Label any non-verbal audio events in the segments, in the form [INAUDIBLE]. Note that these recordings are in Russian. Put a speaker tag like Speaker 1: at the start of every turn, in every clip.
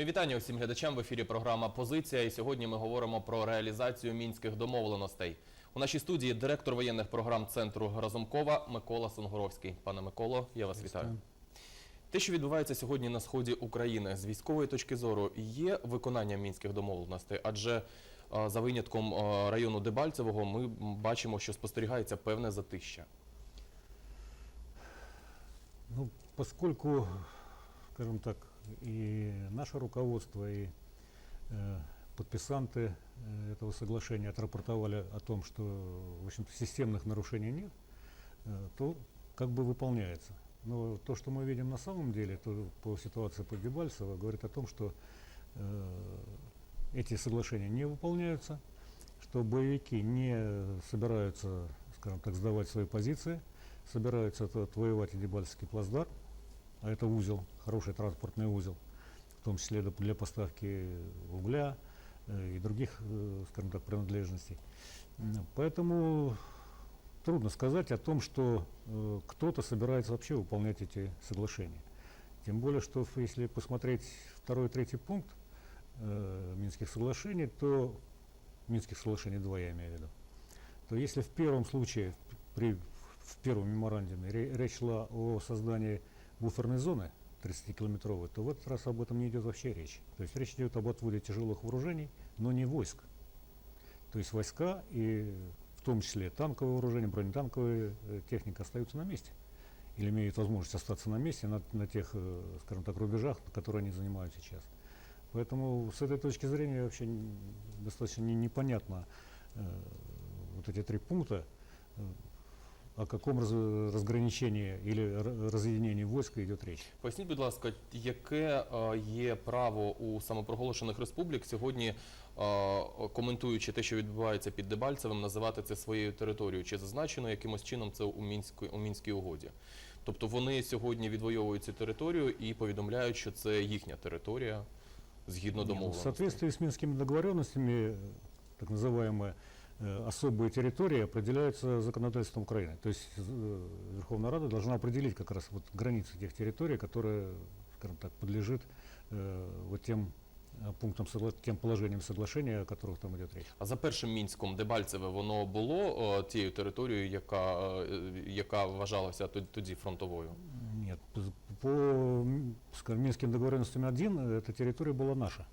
Speaker 1: Мої вітання усім глядачам в ефірі програма Позиція. І сьогодні ми говоримо про реалізацію мінських домовленостей. У нашій студії директор воєнних програм центру Разумкова Микола Сонгоровський. Пане Миколо, я вас вітаю. Те, що відбувається сьогодні на сході України, з військової точки зору, є виконання мінських домовленостей, адже е, за винятком е, району Дебальцевого ми бачимо, що спостерігається певне затища.
Speaker 2: Ну, поскольку, скажем так, и наше руководство, и э, подписанты э, этого соглашения отрапортовали о том, что, в общем-то, системных нарушений нет, э, то как бы выполняется. Но то, что мы видим на самом деле, то по ситуации по Дебальцево, говорит о том, что э, эти соглашения не выполняются, что боевики не собираются, скажем так, сдавать свои позиции, собираются от- отвоевать Дебальцевский плацдарм, а это узел, хороший транспортный узел, в том числе для- поставки угля э, и других, э, скажем так, принадлежностей. Поэтому трудно сказать о том, что э, кто-то собирается вообще выполнять эти соглашения. Тем более, что если посмотреть второй и третий пункт Минских соглашений, то Минских соглашений 2 я имею в виду, то если в первом случае, при, в первом меморандуме ре- речь шла о создании буферной зоны 30-километровой, то в этот раз об этом не идет вообще речь. То есть речь идет об отводе тяжелых вооружений, но не войск. То есть войска и в том числе танковое вооружение, бронетанковая э, техника остаются на месте. Или имеют возможность остаться на месте на, на тех, э, скажем так, рубежах, которые они занимают сейчас. Поэтому с этой точки зрения вообще достаточно не- непонятно э, вот эти три пункта, э, о каком раз- разграничении или р- разъединении войска идет речь.
Speaker 1: Поясніть, будь ласка, яке е, є право у самопроголошених республік сьогодні, е, коментуючи те, що відбувається під Дебальцевим, називати це своєю територією? Чи зазначено якимось чином це у мінській у мінській угоді? Тобто вони сьогодні відвоюють цю територію і повідомляють, що це їхня територія згідно
Speaker 2: Не, ну, В
Speaker 1: домовленостей.
Speaker 2: соответствии с Минскими договоренностями, э, так называемые э, особые территории определяются законодательством Украины. То есть э, Верховная Рада должна определить как раз вот границы тех территорий, которые, скажем так, подлежит э, вот тем э, пунктам, согла- тем положениям соглашения, о которых там идет речь.
Speaker 1: А за першим мінськом Дебальцеве воно було е, тією територією, яка, е, яка вважалася тод- тоді фронтовою?
Speaker 2: Нет, п- по, м, скажем, Минским договоренностям один э, эта территория была наша.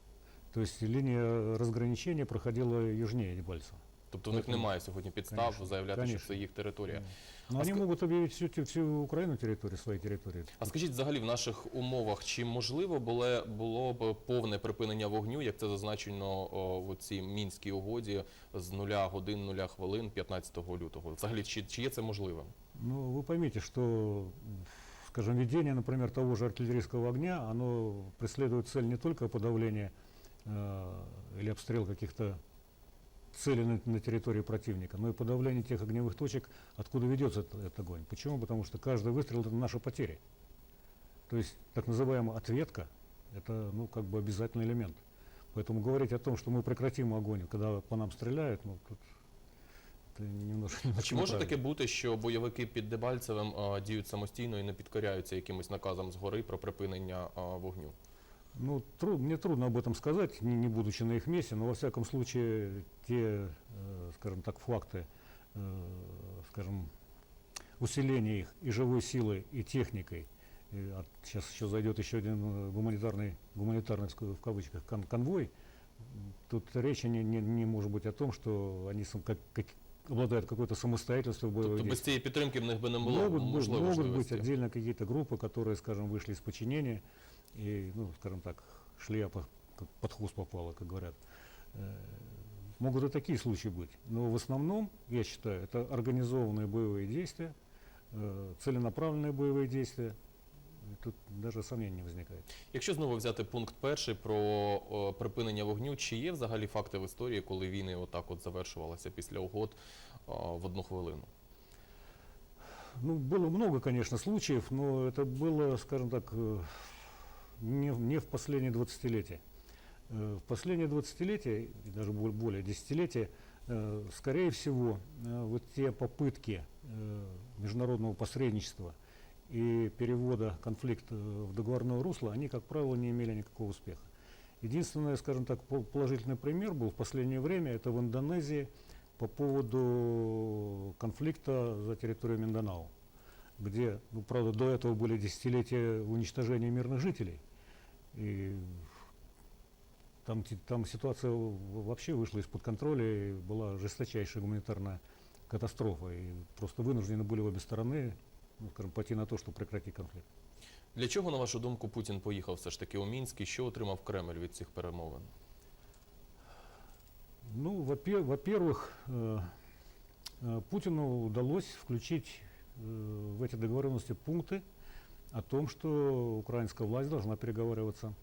Speaker 2: То есть линия разграничения проходила южнее Дебальцева.
Speaker 1: Тобто в них
Speaker 2: Поэтому-
Speaker 1: немає сьогодні підстав
Speaker 2: Конечно,
Speaker 1: заявляти, що
Speaker 2: конечно.
Speaker 1: це їх територія.
Speaker 2: Но
Speaker 1: А
Speaker 2: они
Speaker 1: ска-
Speaker 2: могут объявить всю, те- всю Украину территорией, своей территорией.
Speaker 1: А скажіть, взагалі, в наших умовах, чи можливо було, було б повне припинення вогню, як це зазначено о, в цій мінській угоді з нуля годин, нуля хвилин 15 лютого? Взагалі, чи, чи є це можливим?
Speaker 2: Ну, вы поймите, что, м, скажем, ведение, например, того же артиллерийского огня, оно преследует цель не только подавления э, или обстрел каких-то целей на, на территории противника, но и подавление тех огневых точек, откуда ведется этот, этот огонь. Почему? Потому что каждый выстрел – это наши потери. То есть так называемая ответка – это, ну, как бы обязательный элемент. Поэтому говорить о том, что мы прекратим огонь, когда по нам стреляют, ну, тут это немножко,
Speaker 1: А
Speaker 2: немножко
Speaker 1: чи може
Speaker 2: неправильно.
Speaker 1: таке бути, що бойовики під Дебальцевим а, діють самостійно і не підкоряються якимось наказам згори про припинення а, вогню?
Speaker 2: Ну, тру- мне трудно об этом сказать, не, не будучи на их месте, но во всяком случае те, э, скажем так, факты, э, скажем, усиления их и живой силой, и техникой, и от- сейчас еще зайдет еще один э, гуманитарный, гуманитарный в ска- в кавычках кон- конвой, м, тут речи не, не, не может быть о том, что они сам- как, как- обладают какой-то самостоятельностью в боевых
Speaker 1: Тобто без
Speaker 2: действиях.
Speaker 1: цієї підтримки в них би не було
Speaker 2: Могут, быть,
Speaker 1: можливо
Speaker 2: могут быть
Speaker 1: можливості.
Speaker 2: отдельно какие-то группы, которые, скажем, вышли из подчинения и, ну, скажем так, шли по, как под хвост попало, как говорят. Э, Могут и такие случаи быть. Но в основном, я считаю, это организованные боевые действия, э, целенаправленные боевые действия. И тут даже сомнений не возникает.
Speaker 1: Якщо знову взяти пункт перший про о, припинення вогню, чи є взагалі факти в історії, коли війни отак от завершувалися після угод о, в одну хвилину?
Speaker 2: Ну, было много, конечно, случаев, но это было, скажем так, э, не, не в последние 20-летия. Э, В последние 20-летия, и даже бо- более десятилетия, э, скорее всего, э, вот те попытки международного посредничества и перевода конфликта в договорное русло, они, как правило, не имели никакого успеха. Единственное, скажем так, пол- положительный пример был в последнее время, это в Индонезии по поводу конфликта за территорию Минданау, где, ну, правда, до этого были десятилетия уничтожения мирных жителей. И там, ти- там ситуация в- вообще вышла из-под контроля, и была жесточайшая гуманитарная катастрофа. И просто вынуждены были обе стороны, ну, скажем, пойти на то, чтобы прекратить конфликт.
Speaker 1: Для чого, на вашу думку, Путін поїхав все ж таки у Мінськ і що отримав Кремль від цих перемовин?
Speaker 2: Ну, во-пе- во-первых, э, э, Путину удалось включить э, в эти договоренности пункты о том, что украинская власть должна переговариваться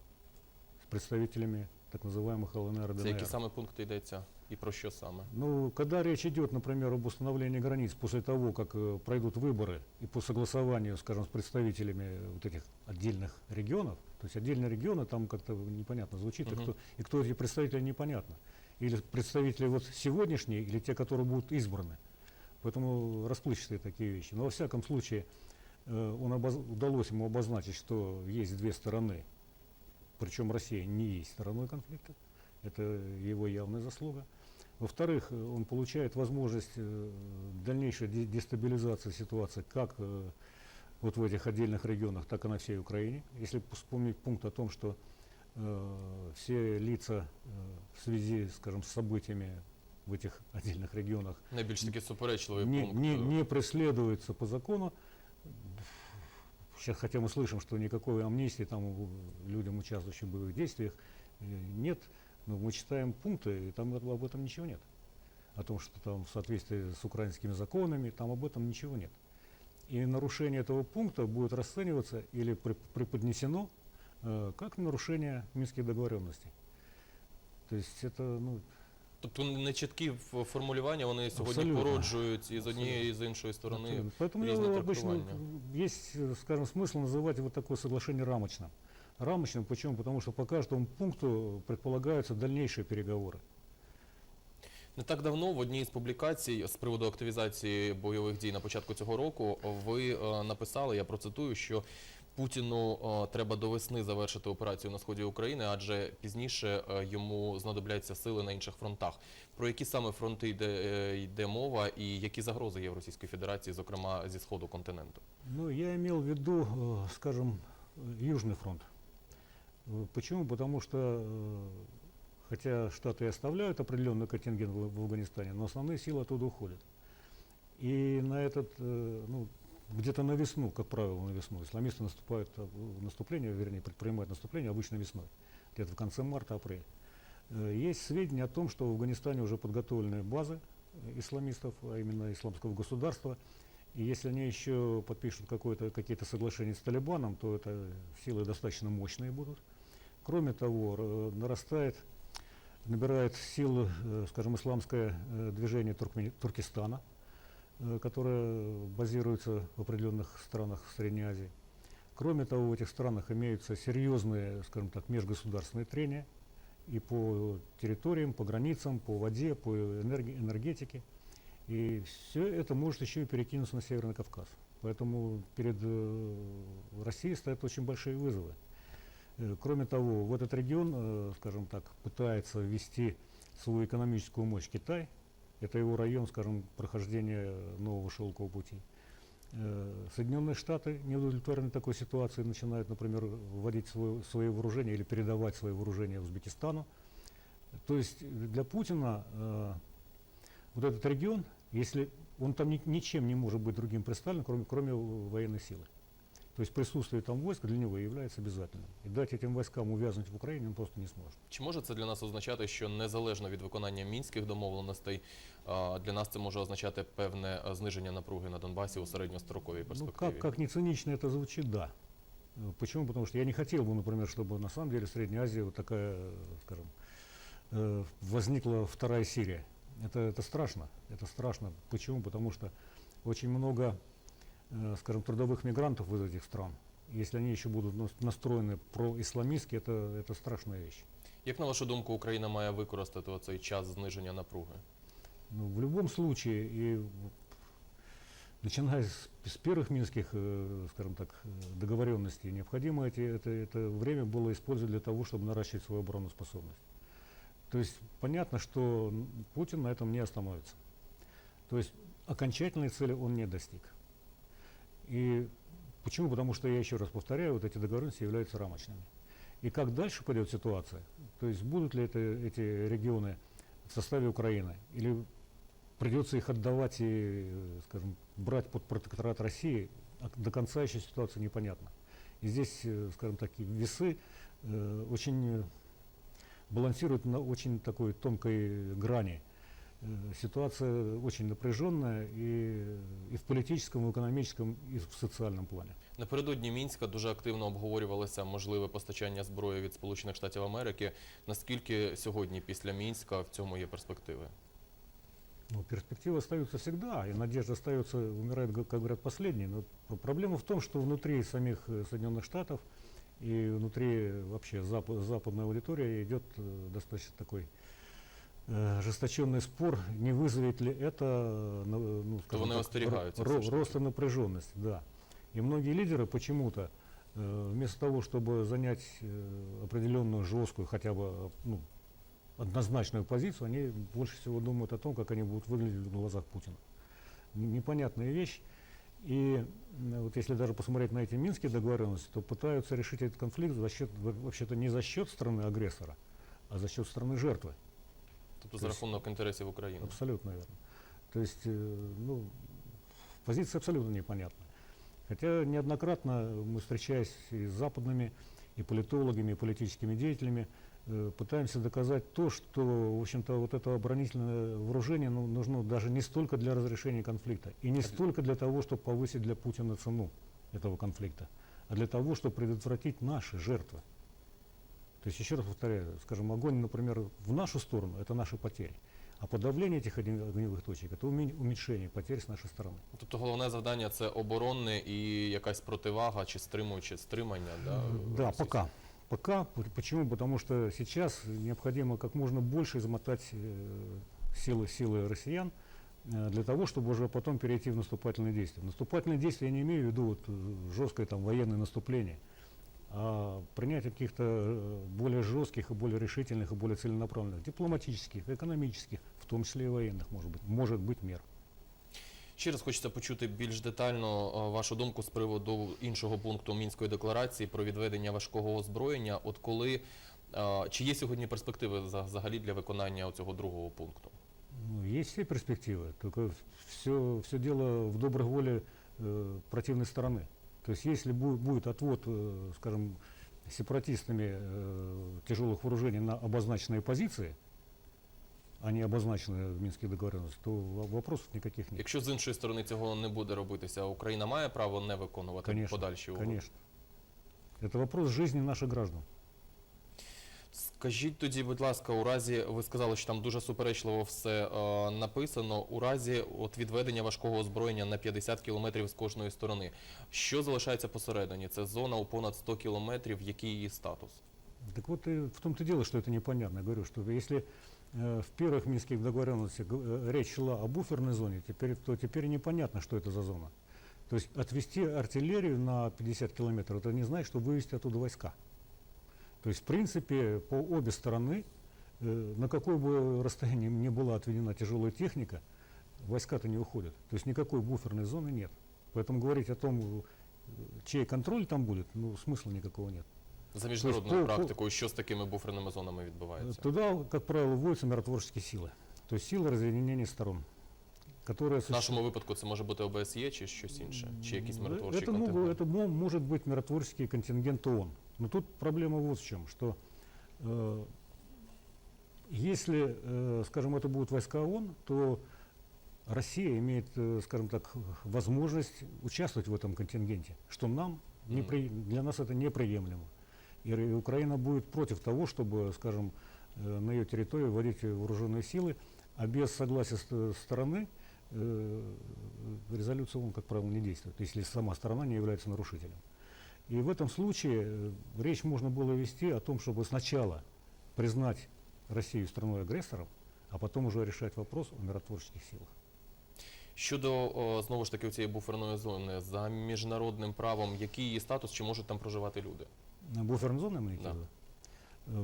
Speaker 2: с представителями так называемых ЛНР и
Speaker 1: Це які
Speaker 2: ДНР.
Speaker 1: саме пункти йдеться і про що саме?
Speaker 2: Ну, когда речь идет, например, об установлении границ после того, как э, пройдут выборы и по согласованию, скажем, с представителями вот этих отдельных регионов, то есть отдельные регионы, там как-то непонятно звучит, и,
Speaker 1: Мгм.
Speaker 2: кто, и кто эти представители, непонятно. Или представители вот сегодняшние, или те, которые будут избраны. Поэтому расплывчатые такие вещи. Но во всяком случае, он обоз- удалось ему обозначить, что есть две стороны, причем Россия не есть стороной конфликта. Это его явная заслуга. Во-вторых, э, он получает возможность э, дальнейшей де- дестабилизации ситуации как э, вот в этих отдельных регионах, так и на всей Украине. Если вспомнить пункт о том, что э, все лица э, в связи, скажем, с событиями в этих отдельных регионах не, не, не преследуется по закону. Сейчас хотя мы слышим, что никакой амнистии там людям, участвующим в боевых действиях, э, нет. Но мы читаем пункты, и там об этом ничего нет. О том, что там в соответствии с украинскими законами, там об этом ничего нет. И нарушение этого пункта будет расцениваться или преподнесено э, как нарушение минских договоренностей. То есть это, ну,
Speaker 1: Тобто нечіткі ф- формулювання вони сьогодні
Speaker 2: Абсолютно.
Speaker 1: породжують і з однієї, і з іншої сторони.
Speaker 2: Абсолютно. Поэтому я
Speaker 1: різне
Speaker 2: обычно
Speaker 1: трактування.
Speaker 2: есть, э, скажем, смысл называть вот такое соглашение рамочным. Рамочным почему? Потому что по каждому пункту предполагаются дальнейшие переговоры.
Speaker 1: Не так давно в одній з публікацій з приводу активізації бойових дій на початку цього року ви е, написали, я процитую, що Путіну е, треба до весни завершити операцію на сході України, адже пізніше е, йому знадобляться сили на інших фронтах. Про які саме фронти йде, е, йде мова, і які загрози є в Російській Федерації, зокрема зі сходу континенту?
Speaker 2: Ну, я имел в виду, э, скажем, э, Южный фронт. Э, Почему? Потому что, э, хотя Штаты и оставляют определенный контингент в в Афганистане, но основные силы оттуда уходят. И на этот, э, ну, где-то на весну, как правило, на весну, исламисты наступают, э, наступление, вернее, предпринимают наступление обычно весной, где-то в конце марта-апреля. Э, Есть сведения о том, что в Афганистане уже подготовлены базы исламистов, а именно исламского государства, и если они еще подпишут какие-то соглашения с Талибаном, то это силы достаточно мощные будут. Кроме того, нарастает, набирает силу, э, скажем, исламское э, движение Туркмени- Туркестана, э, которое базируется в определенных странах Средней Азии. Кроме того, в этих странах имеются серьезные, скажем так, межгосударственные трения и по территориям, по границам, по воде, по энерги- энергетике. И все это может еще и перекинуться на Северный Кавказ. Поэтому перед Россией стоят очень большие вызовы. Э, Кроме того, в этот регион, э, скажем так, пытается ввести свою экономическую мощь Китай. Это его район, скажем, прохождения нового шелкового пути. Э, Соединенные Штаты, не удовлетворены такой ситуацией, начинают, например, вводить свое, свои вооружения или передавать свои вооружения Узбекистану. То есть для Путина э, вот этот регион, если он там ни- ничем не может быть другим представлен, кроме, кроме военной силы. То есть присутствие там войск для него является обязательным. И дать этим войскам увязнуть в Украине он просто не сможет.
Speaker 1: Чи може це для нас означати, що незалежно від виконання мінських домовленостей, а, для нас це може означати певне а, зниження напруги на Донбасі у середньостроковій
Speaker 2: Ну,
Speaker 1: перспективі?
Speaker 2: как, как не цинично это звучит, да. Э, Почему? Потому что я не хотел бы, например, чтобы на самом деле в Средней Азии вот такая, э, скажем, э, возникла вторая Сирия. Это, это страшно. Это страшно. Почему? Потому что очень много, э, скажем, трудовых мигрантов из этих стран. Если они еще будут нас- настроены происламистски, это, это страшная вещь.
Speaker 1: Як на вашу думку, Україна має використати оцей час зниження напруги?
Speaker 2: Ну, в любом случае, и начиная с, с первых минских, э, скажем так, э, договоренностей, необходимо эти, это, это время было использовать для того, чтобы наращивать свою обороноспособность. То есть понятно, что Путин на этом не остановится. То есть окончательной цели он не достиг. И почему? Потому что, я еще раз повторяю, вот эти договоренности являются рамочными. И как дальше пойдет ситуация, то есть будут ли это, эти регионы в составе Украины, или придется их отдавать и, скажем, брать под протекторат России, а до конца еще ситуация непонятна. И здесь, э, скажем так, весы э, очень балансируют на очень такой тонкой грани. Э, Ситуация очень напряженная и, и в политическом, и в экономическом, и в социальном плане.
Speaker 1: Напередодні Мінська дуже активно обговорювалося можливе постачання зброї від Сполучених Штатів Америки. Наскільки сьогодні після Мінська в цьому є перспективи?
Speaker 2: Ну, перспективы остаются всегда, и надежда остается, умирает, г- как говорят, последней. Но пр- проблема в том, что внутри самих э, Соединенных Штатов и внутри вообще зап- западной аудитории идет э, достаточно такой э, ожесточенный спор, не вызовет ли это э, на- ну, скажем
Speaker 1: вони
Speaker 2: так, ро- роста напряженности, да. И многие лидеры почему-то э, вместо того, чтобы занять э, определенную жесткую, хотя бы э, ну, однозначную позицию, они больше всего думают о том, как они будут выглядеть в глазах Путина. Непонятная вещь. И вот если даже посмотреть на эти минские договоренности, то пытаются решить этот конфликт за счет, во- вообще-то не за счет страны агрессора, а за счет страны жертвы.
Speaker 1: Тобто
Speaker 2: То
Speaker 1: за
Speaker 2: есть-
Speaker 1: рахунок інтересів України.
Speaker 2: Абсолютно верно. То есть, э, ну, позиция абсолютно непонятна. Хотя неоднократно мы, встречаясь и с западными, и политологами, и политическими деятелями, э, пытаемся доказать то, что, в общем-то, вот это оборонительное вооружение ну, нужно даже не столько для разрешения конфликта, и не столько для того, чтобы повысить для Путина цену этого конфликта, а для того, чтобы предотвратить наши жертвы. То есть, еще раз повторяю, скажем, огонь, например, в нашу сторону – это наши потери. А подавление этих огне- огневых точек – это уме- уменьшение потерь с нашей стороны.
Speaker 1: Тобто головне завдання це оборонне і якась противага чи стримуюче стримання. Да,
Speaker 2: Да, пока. Пока. Почему? Потому что сейчас необходимо как можно больше измотать э, силы, силы россиян э, для того, чтобы уже потом перейти в наступательные действия. Наступательные действия я не имею в виду вот, э, жесткое там, военное наступление, а принятие каких-то э, более жестких и более решительных и более целенаправленных, дипломатических, экономических, в том числе и военных, может быть, может быть мер.
Speaker 1: Ще раз хочеться почути більш детально е, вашу думку з приводу іншого пункту Мінської декларації про відведення важкого озброєння. От коли е, чи є сьогодні перспективи за- взагалі для виконання цього другого пункту?
Speaker 2: Ну, есть все перспективы, только все, все дело в доброй воле э, противной стороны. То есть если бу- будет отвод, э, скажем, сепаратистами э, тяжелых вооружений на обозначенные позиции, а не обозначенные в Минских договоренностях, то во- вопросов никаких нет.
Speaker 1: Якщо з іншої сторони цього не буде робитися, Україна має право не виконувати
Speaker 2: Конечно,
Speaker 1: подальші угоди?
Speaker 2: Конечно. Это вопрос жизни наших граждан.
Speaker 1: Скажіть тоді, будь ласка, у разі ви сказали, що там дуже суперечливо все е, написано. У разі от відведення важкого озброєння на 50 кілометрів з кожної сторони. Що залишається посередині? Це зона у понад 100 кілометрів. Який її статус?
Speaker 2: Так вот и в том-то и дело, что это непонятно. Я говорю, что если э, в первых минских договоренностях г- э, речь шла о буферной зоне, теперь, то теперь непонятно, что это за зона. То есть отвести артиллерию на 50 километров, это не значит, что вывести оттуда войска. То есть, в принципе, по обе стороны, э, на какое бы расстояние ни была отведена тяжелая техника, войска-то не уходят. То есть никакой буферной зоны нет. Поэтому говорить о том, э, чей контроль там будет, ну, смысла никакого нет.
Speaker 1: За міжнародною
Speaker 2: по- по-
Speaker 1: практикою, що з такими буферними зонами відбувається?
Speaker 2: Туда, как правило, вводятся миротворческие силы. То есть силы разъединения сторон, которые...
Speaker 1: В нашому випадку це може бути ОБСЄ чи щось інше, чи якісь
Speaker 2: М,
Speaker 1: миротворчі
Speaker 2: это, могут,
Speaker 1: контингенти?
Speaker 2: это мо- может быть миротворческий контингент ООН. Но тут проблема вот в чем, что э, если, э, скажем, это будут войска ООН, то Россия имеет, э, скажем так, возможность участвовать в этом контингенте, что нам, непри- для нас это неприемлемо. И Р- Украина будет против того, чтобы, скажем, э, на ее территории вводить вооруженные силы, а без согласия ст- стороны э, резолюция ООН, как правило, не действует, если сама сторона не является нарушителем. И в этом случае э, речь можно было вести о том, чтобы сначала признать Россию страной-агрессором, а потом уже решать вопрос о миротворческих силах.
Speaker 1: Щодо о, знову ж таки цієї буферної зони, за міжнародним правом, який її статус, чи можуть там проживати люди?
Speaker 2: На буферной зоны имеете
Speaker 1: Да.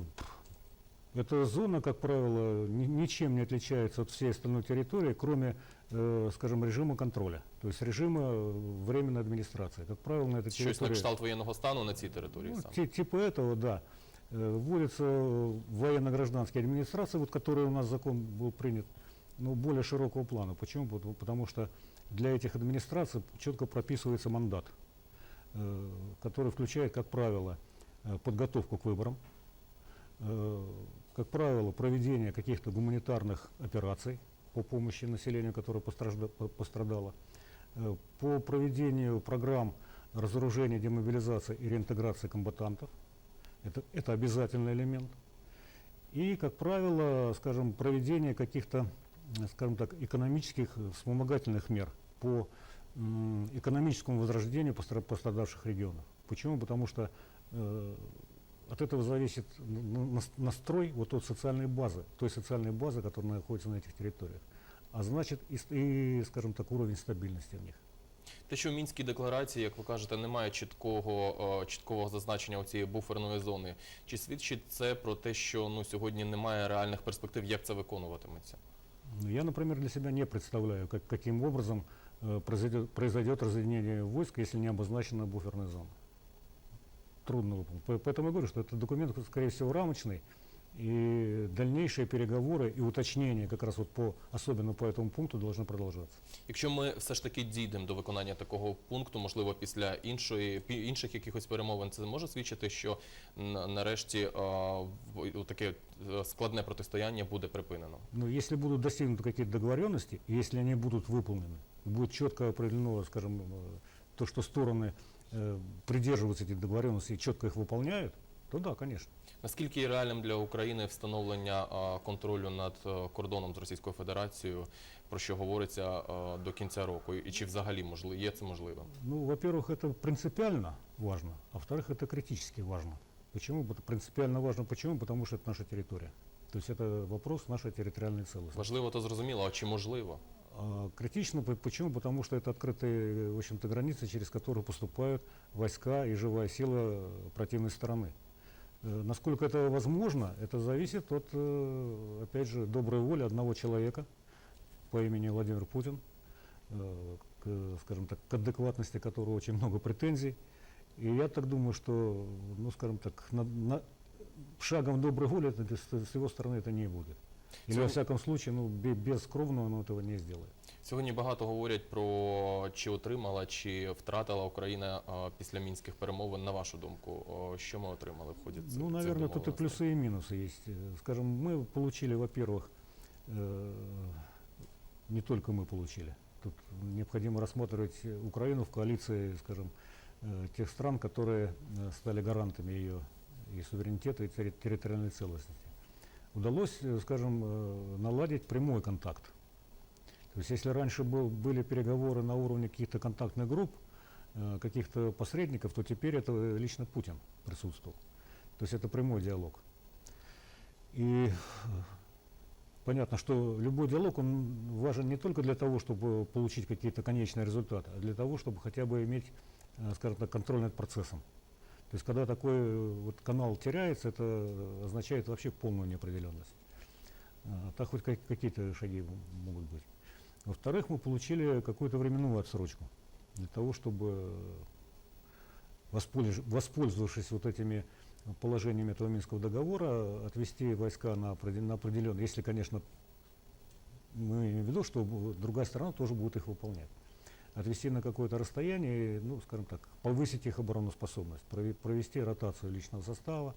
Speaker 2: в виду? Э, пф, Эта зона, как правило, ни- ничем не отличается от всей остальной территории, кроме, э, скажем, режима контроля, то есть режима э, временной администрации. Как правило, на этой
Speaker 1: Щось на
Speaker 2: территории...
Speaker 1: кшталт воєнного стану на цій території
Speaker 2: Ну,
Speaker 1: саме?
Speaker 2: ти- типа этого, да. Э, Вводится э, военно-гражданские администрации, вот который у нас закон был принят, но более широкого плана. Почему? Потому- Потому что для этих администраций четко прописывается мандат, э, который включает, как правило, э, подготовку к выборам, э, как правило, проведение каких-то гуманитарных операций по помощи населению, которое по- пострадало, э, по проведению программ разоружения, демобилизации и реинтеграции комбатантов. Это, это обязательный элемент. И, как правило, скажем, проведение каких-то, м, скажем так, экономических э, вспомогательных мер по экономическому возрождению постра- пострадавших регионов. Почему? Потому что э, от этого зависит н- н- нас- настрой вот от социальной базы, той социальной базы, которая находится на этих территориях. А значит и, с- и, скажем так, уровень стабильности в них.
Speaker 1: Те, що в мінській декларації, як ви кажете, немає чіткого, е, чіткого зазначення у цієї буферної зони. Чи свідчить це про те, що ну сьогодні немає реальних перспектив, як це виконуватиметься?
Speaker 2: Ну, Я, например, для себя не представляю, как, каким образом э, произойдет, произойдет разъединение войск, если не обозначена буферная зона. Трудно выполнить. По- Поэтому я говорю, что этот документ, скорее всего, рамочный, и дальнейшие переговоры и уточнения как раз вот по, особенно по этому пункту должны продолжаться.
Speaker 1: Якщо ми все ж таки дійдемо до виконання такого пункту, можливо, після іншої пі- інших якихось перемовин, це може свідчити, що н- нарешті е, в- таке е, складне протистояння буде припинено.
Speaker 2: Но если будут достигнуты какие-то договоренности, и если они будут выполнены, будет четко определено, скажем, э, то, что стороны э, придерживаются этих договоренностей и четко их выполняют, то да, конечно.
Speaker 1: Наскільки є реальним для України встановлення е, контролю над е, кордоном з Російською Федерацією, про що говориться е, до кінця року, і чи взагалі можливо є це можливим?
Speaker 2: Ну, во-первых, это принципиально важно, а во-вторых, это критически важно. Почему? Пот- Принципиально важно почему? Потому что это наша территория. То есть это вопрос нашей территориальной целостности.
Speaker 1: Важливо, то зрозуміло, а чи можливо?
Speaker 2: А критично по- почему? Потому что это открытые, в общем-то, границы, через которые поступают войска и живая сила противной стороны. Э, Насколько это возможно, это зависит от, э, опять же, доброй воли одного человека по имени Владимир Путин, э, к, скажем так, к адекватности которого очень много претензий. И я так думаю, что, ну, скажем так, на- на- шагом доброй воли это с его стороны это не будет. Или, во
Speaker 1: Сам-
Speaker 2: всяком случае, ну, бе- без кровного он этого не сделает.
Speaker 1: Сьогодні багато говорять про чи отримала, чи втратила Україна е, після мінських перемовин. На вашу думку, О, що ми отримали в ході цих
Speaker 2: Ну,
Speaker 1: цих
Speaker 2: наверное, тут и
Speaker 1: домовленостей?
Speaker 2: плюсы, и минусы есть. Э, Скажем, мы получили, во-первых, э, не только мы получили. Тут необходимо рассматривать э, Украину в коалиции, скажем, э, тех стран, которые э, стали гарантами ее и суверенитета, и терри- территориальной целостности. Удалось, э, скажем, э, наладить прямой контакт. То есть, если раньше был, были переговоры на уровне каких-то контактных групп, э, каких-то посредников, то теперь это лично Путин присутствовал. То есть это прямой диалог. И понятно, что любой диалог, он важен не только для того, чтобы получить какие-то конечные результаты, а для того, чтобы хотя бы иметь, скажем так, контроль над процессом. То есть когда такой э, вот канал теряется, это э, означает вообще полную неопределенность. А, Так хоть как- какие-то шаги могут быть. Во-вторых, мы получили какую-то временную отсрочку для того, чтобы, воспольз- воспользовавшись вот этими положениями этого Минского договора, отвести войска на, на определенный, если, конечно, мы имеем в виду, что другая сторона тоже будет их выполнять. Отвести на какое-то расстояние, ну, скажем так, повысить их обороноспособность, провести ротацию личного состава,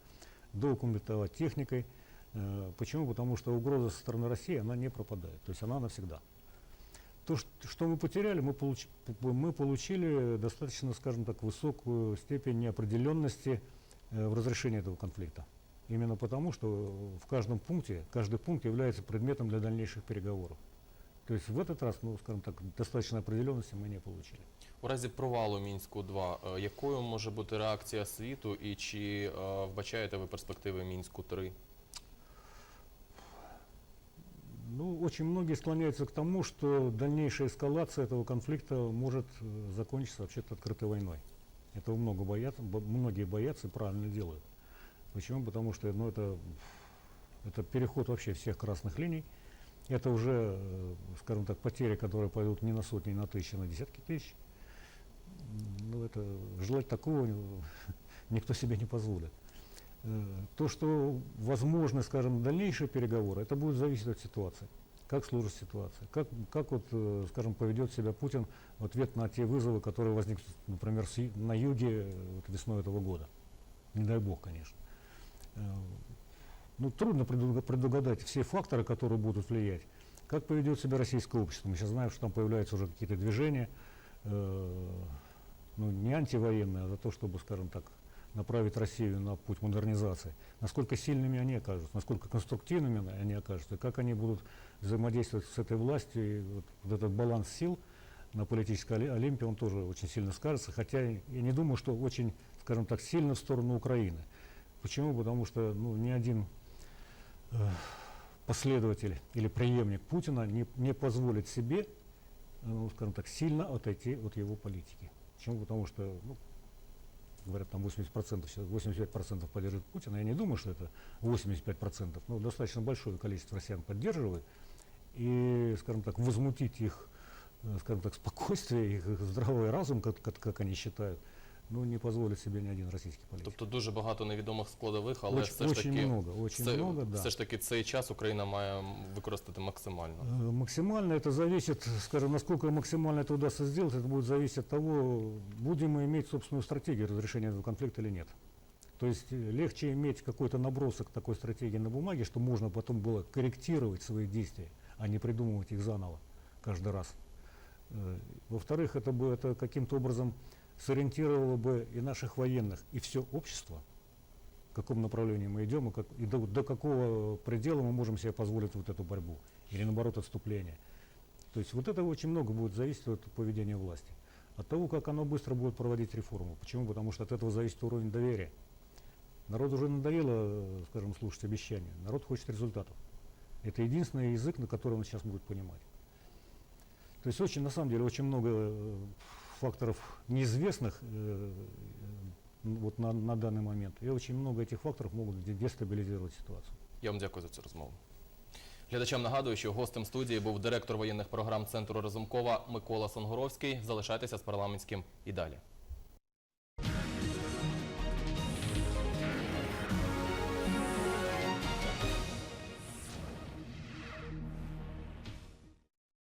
Speaker 2: доукомплектовать техникой. Э, Почему? Потому что угроза со стороны России, она не пропадает, то есть она навсегда. То, что мы потеряли, мы, получ- мы получили достаточно, скажем так, высокую степень неопределенности э, в разрешении этого конфликта. Именно потому, что в каждом пункте, каждый пункт является предметом для дальнейших переговоров. То есть в этот раз, ну, скажем так, достаточной определенности мы не получили.
Speaker 1: У разі провалу мінську 2 е, якою може бути реакція світу, і чи е, вбачаєте ви перспективи мінську 3
Speaker 2: Ну, очень многие склоняются к тому, что дальнейшая эскалация этого конфликта может э, закончиться вообще-то открытой войной. Этого много боятся, бо- многие боятся и правильно делают. Почему? Потому что ну, это, это переход вообще всех красных линий. Это уже, э, скажем так, потери, которые пойдут не на сотни, не на тысячи, а на десятки тысяч. Ну, это желать такого [LAUGHS] никто себе не позволит. Э, То, что возможны, скажем, дальнейшие переговоры, это будет зависеть от ситуации. Как сложится ситуация, как, как вот, э, скажем, поведет себя Путин в ответ на те вызовы, которые возникнут, например, на юге вот весной этого года. Не дай бог, конечно. Ну, трудно предуга- предугадать все факторы, которые будут влиять. Как поведет себя российское общество? Мы сейчас знаем, что там появляются уже какие-то движения, э, ну, не антивоенные, а за то, чтобы, скажем так, направить Россию на путь модернизации. Насколько сильными они окажутся, насколько конструктивными они окажутся, и как они будут взаимодействовать с этой властью, и вот, вот этот баланс сил на политической оли- Олимпе, он тоже очень сильно скажется, хотя я не думаю, что очень, скажем так, сильно в сторону Украины. Почему? Потому что ну, ни один последователь или преемник Путина не, не позволит себе, э, ну, скажем так, сильно отойти от его политики. Почему? Потому что, ну, говорят, там 80%, сейчас 85% поддерживает Путина. Я не думаю, что это 85%, но достаточно большое количество россиян поддерживает. И, скажем так, возмутить их, э, скажем так, спокойствие, их здравый разум, как, как, как они считают, ну, не позволит себе ни один российский политик.
Speaker 1: Тобто дуже багато невідомих складових, але
Speaker 2: очень
Speaker 1: все ж
Speaker 2: очень
Speaker 1: таки
Speaker 2: много, очень
Speaker 1: це-
Speaker 2: много, да.
Speaker 1: все ж таки цей час Україна має використати максимально.
Speaker 2: Э, Максимально это зависит, скажем, насколько максимально это удастся сделать, это будет зависеть от того, будем мы иметь собственную стратегию разрешения этого конфликта или нет. То есть э, легче иметь какой-то набросок такой стратегии на бумаге, что можно потом было корректировать свои действия, а не придумывать их заново каждый раз. Э, Во-вторых, это бы это каким-то образом сориентировало бы и наших военных, и все общество, в каком направлении мы идем и, как, и до, до какого предела мы можем себе позволить вот эту борьбу или наоборот отступление. То есть вот это очень много будет зависеть от поведения власти. От того, как оно быстро будет проводить реформу. Почему? Потому что от этого зависит уровень доверия. Народ уже надоело, скажем, слушать обещания. Народ хочет результатов. Это единственный язык, на котором он сейчас будет понимать. То есть очень, на самом деле, очень много э, факторов неизвестных э, э, вот на, на данный момент. И очень много этих факторов могут де- дестабилизировать ситуацию.
Speaker 1: Я вам дякую за цю розмову. Глядачам нагадую, що гостем студії був директор воєнних програм Центру Разумкова Микола Сонгоровський. Залишайтеся з парламентським і далі.